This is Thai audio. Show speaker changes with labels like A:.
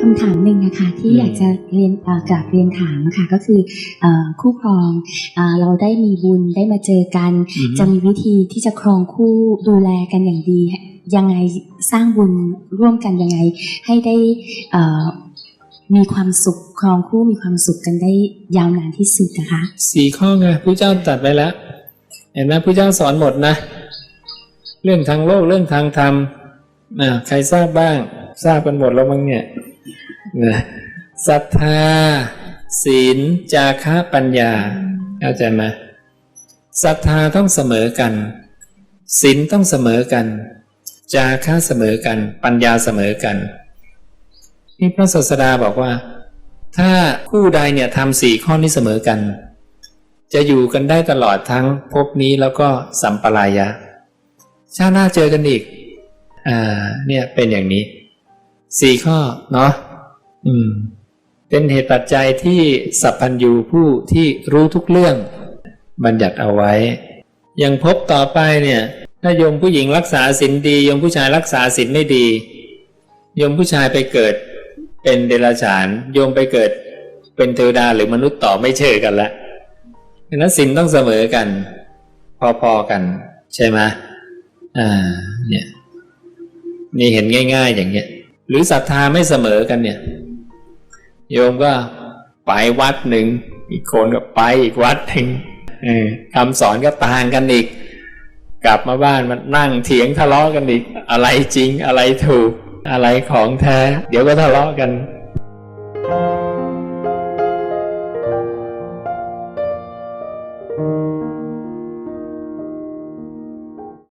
A: คำถามหนึ่งนะคะที่
B: อืม
A: อยากจะเรียนเอ่อกราบเรียนถามนะคะก็คือเอ่อคู่ครองเอ่อเราได้มีบุญได้มาเจอกัน
B: อืม
A: จะมีวิธีที่จะครองคู่ดูแลกันอย่างดี ยังไงสร้างบุญร่วมกันยังไง ให้ได้เอ่อมีความสุขครองคู่มีความสุขกันได้ยาวนานที่สุดนะคะ
B: สี่ข้อไงพระเจ้าตัดไว้แล้ว เห็นไหมพระเจ้าสอนหมดนะ เรื่องทางโลกเรื่องทางธรรมอ่าใครทราบบ้าง ทราบกันหมดแล้วมั้งเนี่ยนะศรัทธา ศีล จาคะปัญญาเข้าใจไหมศรัทธาต้องเสมอกันศีลต้องเสมอกัน จาคะเสมอกัน ปัญญาเสมอกันนี่พระศาสดาบอกว่า ถ้าคู่ใดเนี่ยทำสี่ข้อนี้เสมอกัน จะอยู่กันได้ตลอดทั้งภพนี้แล้วก็สัมปรายะชาติหน้าเจอกันอีก อ่า เนี่ยเป็นอย่างนี้ สี่ข้อเนาะอืม เป็นเหตุปัจจัยที่สัพพัญญูผู้ที่รู้ทุกเรื่อง บัญญัติเอาไว้อย่างพบต่อไปเนี่ยถ้าโยมผู้หญิงรักษาศีลดีโยมผู้ชายรักษาศีลไม่ดีโยมผู้ชายไปเกิดเป็นเดรัจฉานโยมไปเกิดเป็นเทวดาหรือมนุษย์ต่อไม่เชื่อกันละดังนั้นศีลต้องเสมอกัน พอๆกัน ใช่ไหมอ่า เนี่ย นี่เห็นง่าย ๆ อย่างเงี้ย หรือศรัทธาไม่เสมอกันเนี่ย โยมก็ไปวัดหนึ่ง อีกคนก็ไปอีกวัดหนึ่งคำสอนก็ต่างกันอีก กลับมาบ้านมันนั่งเถียงทะเลาะกันอีก อะไรจริงอะไรถูกอะไรของแท้ เดี๋ยวก็ทะเลาะกัน